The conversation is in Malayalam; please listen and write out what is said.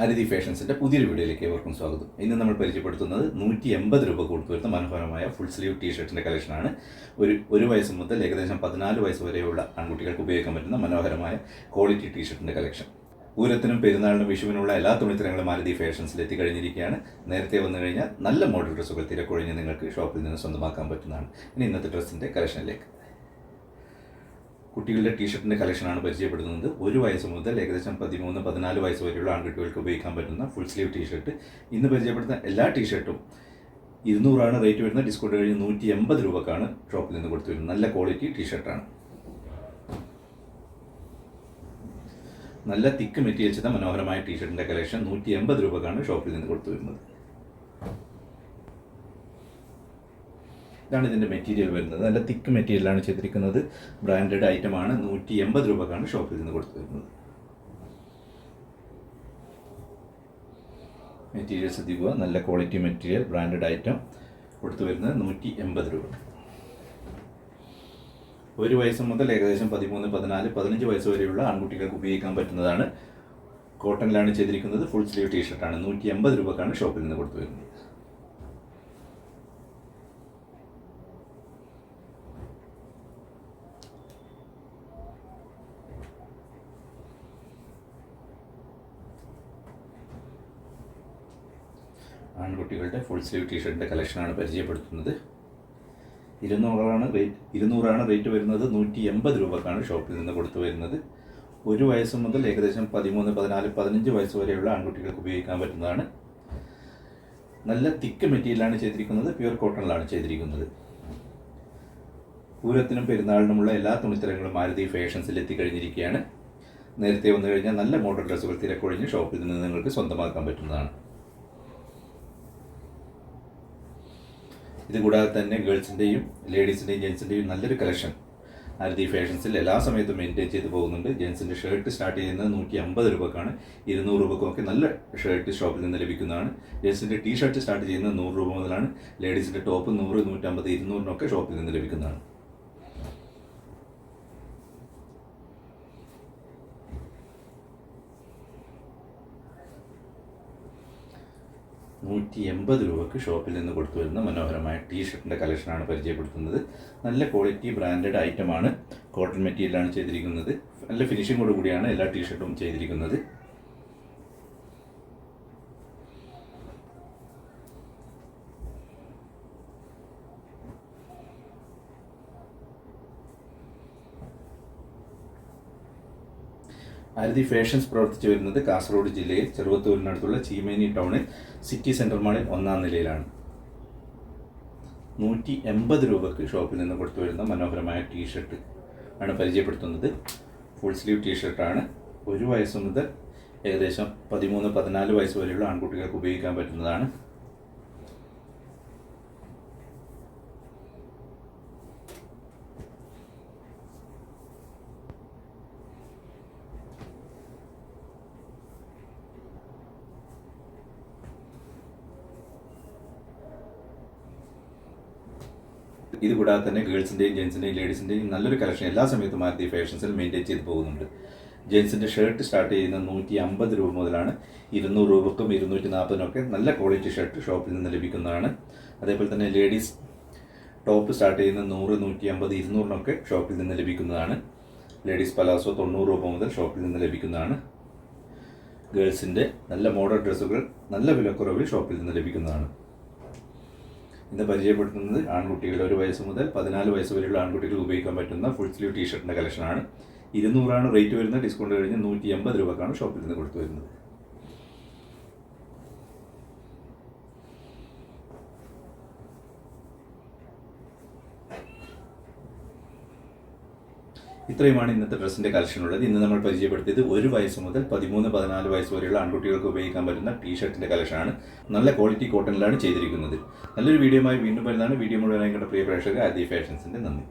ആരതി ഫാഷൻസിന്റെ പുതിയൊരു വീഡിയോയിലേക്ക് ഏവർക്കും സ്വാഗതം. ഇന്ന് നമ്മൾ പരിചയപ്പെടുത്തുന്നത് നൂറ്റി എൺപത് രൂപ കൊടുത്തു വരുന്ന മനോഹരമായ ഫുൾ സ്ലീവ് ടീ ഷർട്ടിന്റെ കളക്ഷനാണ് ഒരു ഒരു വയസ്സ് മുതൽ ഏകദേശം പതിനാല് വയസ്സ് വരെയുള്ള ആൺകുട്ടികൾക്ക് ഉപയോഗിക്കാൻ പറ്റുന്ന മനോഹരമായ ക്വാളിറ്റി ടീ ഷർട്ടിന്റെ കളക്ഷൻ പൂരത്തിനും പെരുന്നാളിനും വിഷുവിനുള്ള എല്ലാ തുണിത്തരങ്ങളും മാരുതി ഫാഷൻസിൽ എത്തിക്കഴിഞ്ഞിരിക്കുകയാണ് നേരത്തെ വന്നു കഴിഞ്ഞാൽ നല്ല മോഡൽ ഡ്രസ്സുകൾ തിരക്കൊഴിഞ്ഞ് നിങ്ങൾക്ക് ഷോപ്പിൽ നിന്ന് സ്വന്തമാക്കാൻ പറ്റുന്നതാണ്. ഇനി ഇന്നത്തെ ഡ്രസ്സിന്റെ കളക്ഷനിലേക്ക് കുട്ടികളുടെ ടീഷർട്ടിന്റെ കളക്ഷനാണ് പരിചയപ്പെടുത്തുന്നത്. ഒരു വയസ്സ് മുതൽ ഏകദേശം പതിമൂന്ന് പതിനാല് വയസ്സ് വരെയുള്ള ആൺകുട്ടികൾക്ക് ഉപയോഗിക്കാൻ പറ്റുന്ന ഫുൾ സ്ലീവ് ടീഷർട്ട് ഇന്ന് പരിചയപ്പെടുത്തുന്ന എല്ലാ ടീഷർട്ടും ഇരുന്നൂറാണ് റേറ്റ് വരുന്ന ഡിസ്കൗണ്ട് കഴിഞ്ഞ് നൂറ്റി എൺപത് രൂപക്കാണ് ഷോപ്പിൽ നിന്ന് കൊടുത്തു വരുന്നത് നല്ല ക്വാളിറ്റി ടീഷർട്ടാണ് നല്ല തിക്ക് മെറ്റീരിയൽ ചെയ്ത മനോഹരമായ ടീഷർട്ടിന്റെ കളക്ഷൻ നൂറ്റി എൺപത് രൂപക്കാണ് ഷോപ്പിൽ നിന്ന് കൊടുത്തു വരുന്നത് ഇതാണ് ഇതിന്റെ മെറ്റീരിയൽ വരുന്നത്. നല്ല തിക്ക് മെറ്റീരിയലാണ് ചെയ്തിരിക്കുന്നത്. ബ്രാൻഡഡ് ഐറ്റമാണ് നൂറ്റി എൺപത് രൂപക്കാണ് ഷോപ്പിൽ നിന്ന് കൊടുത്തു വരുന്നത് മെറ്റീരിയൽ ശ്രദ്ധിക്കുക നല്ല ക്വാളിറ്റി മെറ്റീരിയൽ ബ്രാൻഡഡ് ഐറ്റം കൊടുത്തു വരുന്നത് നൂറ്റി എൺപത് രൂപ. ഒരു വയസ്സ് മുതൽ ഏകദേശം പതിമൂന്ന് പതിനാല് പതിനഞ്ച് വയസ്സ് വരെയുള്ള ആൺകുട്ടികൾക്ക് ഉപയോഗിക്കാൻ പറ്റുന്നതാണ്. കോട്ടണിലാണ് ചെയ്തിരിക്കുന്നത്. ഫുൾ സ്ലീവ് ടീഷർട്ടാണ് നൂറ്റി എൺപത് രൂപക്കാണ് ഷോപ്പിൽ നിന്ന് കൊടുത്തു വരുന്നത്. ആൺകുട്ടികളുടെ ഫുൾ സ്ലീവ് ടീഷർട്ടിന്റെ കളക്ഷനാണ് പരിചയപ്പെടുത്തുന്നത്. ഇരുന്നൂറാണ് റേറ്റ് ഇരുന്നൂറാണ് റേറ്റ് വരുന്നത്. നൂറ്റി എൺപത് രൂപക്കാണ് ഷോപ്പിൽ നിന്ന് കൊടുത്തു വരുന്നത്. ഒരു വയസ്സ് മുതൽ ഏകദേശം പതിമൂന്ന് പതിനാല് പതിനഞ്ച് വയസ്സ് വരെയുള്ള ആൺകുട്ടികൾക്ക് ഉപയോഗിക്കാൻ പറ്റുന്നതാണ്. നല്ല തിക്ക് മെറ്റീരിയലാണ് ചെയ്തിരിക്കുന്നത്. പ്യുവർ കോട്ടണിലാണ് ചെയ്തിരിക്കുന്നത്. പൂരത്തിനും പെരുന്നാളിനുമുള്ള എല്ലാ തുണിത്തരങ്ങളും മാരുതി ഫാഷൻസിൽ എത്തിക്കഴിഞ്ഞിരിക്കുകയാണ്. നേരത്തെ വന്നു കഴിഞ്ഞാൽ നല്ല മോഡൽ ഡ്രസ്സുകൾ തിരക്കൊഴിഞ്ഞ് ഷോപ്പിൽ നിന്ന് നിങ്ങൾക്ക് സ്വന്തമാക്കാൻ പറ്റുന്നതാണ്. ഇത് കൂടാതെ തന്നെ ഗേൾസിന്റെയും ലേഡീസിന്റെയും ജെൻസിന്റെയും നല്ലൊരു കളക്ഷൻ. ആരതി ഫാഷൻസിൽ എല്ലാ സമയത്തും മെയിന്റെയിൻ ചെയ്ത് പോകുന്നുണ്ട്. ജെൻസിന്റെ ഷർട്ട് സ്റ്റാർട്ട് ചെയ്യുന്നത് നൂറ്റി അമ്പത് രൂപക്കാണ്. ഇരുന്നൂറ് രൂപക്കൊക്കെ നല്ല ഷർട്ട് ഷോപ്പിൽ നിന്ന് ലഭിക്കുന്നതാണ്. ജെൻസിന്റെ ടീ ഷർട്ട് സ്റ്റാർട്ട് ചെയ്യുന്നത് നൂറ് രൂപ മുതലാണ്. ലേഡീസിന്റെ ടോപ്പ് നൂറ് നൂറ്റമ്പത് ഇരുന്നൂറിനൊക്കെ ഷോപ്പിൽ നിന്ന് ലഭിക്കുന്നതാണ്. നൂറ്റി എൺപത് രൂപക്ക് ഷോപ്പിൽ നിന്ന് കൊടുത്തു വരുന്ന മനോഹരമായ ടീ ഷർട്ടിന്റെ കളക്ഷനാണ് പരിചയപ്പെടുത്തുന്നത്. നല്ല ക്വാളിറ്റി ബ്രാൻഡഡ് ഐറ്റമാണ്. കോട്ടൺ മെറ്റീരിയലാണ് ചെയ്തിരിക്കുന്നത്. നല്ല ഫിനിഷിങ്ങോട് കൂടിയാണ് എല്ലാ ടീ ഷർട്ടും ചെയ്തിരിക്കുന്നത്. ആരതി ഫാഷൻസ് പ്രവർത്തിച്ചു വരുന്നത് കാസർഗോഡ് ജില്ലയിൽ ചെറുവത്തൂരിനടുത്തുള്ള ചീമേനി ടൗണിൽ സിറ്റി സെൻട്രൽ മാളിൽ ഒന്നാം നിലയിലാണ്. നൂറ്റി എൺപത് രൂപക്ക് ഷോപ്പിൽ നിന്ന് കൊടുത്തു വരുന്ന മനോഹരമായ ടീഷർട്ട് ആണ് പരിചയപ്പെടുത്തുന്നത്. ഫുൾ സ്ലീവ് ടീ ഷർട്ടാണ് ഒരു വയസ്സ് മുതൽ ഏകദേശം പതിമൂന്ന് പതിനാല് വയസ്സ് വരെയുള്ള ആൺകുട്ടികൾക്ക് ഉപയോഗിക്കാൻ പറ്റുന്നതാണ്. ഇത് കൂടാതെ തന്നെ ഗേൾസിന്റെയും ജെൻസിന്റെയും ലേഡീസിന്റെയും നല്ലൊരു കളക്ഷൻ എല്ലാ സമയത്തും മാരുതി ഫാഷൻസിൽ മെയിന്റെയിൻ ചെയ്ത് പോകുന്നുണ്ട്. ജെൻസിന്റെ ഷർട്ട് സ്റ്റാർട്ട് ചെയ്യുന്ന നൂറ്റി അമ്പത് രൂപ മുതലാണ് ഇരുന്നൂറ് രൂപക്കും ഇരുന്നൂറ്റി നാൽപ്പതിനൊക്കെ നല്ല ക്വാളിറ്റി ഷർട്ട് ഷോപ്പിൽ നിന്ന് ലഭിക്കുന്നതാണ്. അതേപോലെ തന്നെ ലേഡീസ് ടോപ്പ് സ്റ്റാർട്ട് ചെയ്യുന്ന നൂറ് നൂറ്റി അമ്പത് ഇരുന്നൂറിനൊക്കെ ഷോപ്പിൽ നിന്ന് ലഭിക്കുന്നതാണ്. ലേഡീസ് പലാസോ തൊണ്ണൂറ് രൂപ മുതൽ ഷോപ്പിൽ നിന്ന് ലഭിക്കുന്നതാണ്. ഗേൾസിന്റെ നല്ല മോഡേൺ ഡ്രസ്സുകൾ നല്ല വിലക്കുറവിൽ ഷോപ്പിൽ നിന്ന് ലഭിക്കുന്നതാണ്. ഇന്ന് പരിചയപ്പെടുത്തുന്നത് ആൺകുട്ടികളുടെ ഒരു വയസ്സ് മുതൽ പതിനാല് വയസ്സ് വരെയുള്ള ആൺകുട്ടികൾ ഉപയോഗിക്കാൻ പറ്റുന്ന ഫുൾ സ്ലീവ് ടീ ഷർട്ടിന്റെ കളക്ഷനാണ് ഇരുന്നൂറാണ് റേറ്റ് വരുന്നത്. ഡിസ്കൗണ്ട് കഴിഞ്ഞ് നൂറ്റി എൺപത് രൂപക്കാണ് ഷോപ്പിൽ നിന്ന് കൊടുത്തു വരുന്നത്. ഇത്രയുമാണ് ഇന്നത്തെ ഡ്രസ്സിന്റെ കളക്ഷൻ ഉള്ളത് ഇന്ന് നമ്മൾ പരിചയപ്പെടുത്തിയത് ഒരു വയസ്സ് മുതൽ പതിമൂന്ന് പതിനാല് വയസ്സ് വരെയുള്ള ആൺകുട്ടികൾക്ക് ഉപയോഗിക്കാൻ പറ്റുന്ന ടീ ഷർട്ടിന്റെ കളക്ഷനാണ്. നല്ല ക്വാളിറ്റി കോട്ടണിലാണ് ചെയ്തിരിക്കുന്നത്. നല്ലൊരു വീഡിയോയുമായി വീണ്ടും വരുന്നതാണ്. വീഡിയോ മുഴുവനായി കണ്ട പ്രിയ പ്രേക്ഷകർ ആദ്യ ഫാഷൻസിന്റെ നന്ദി.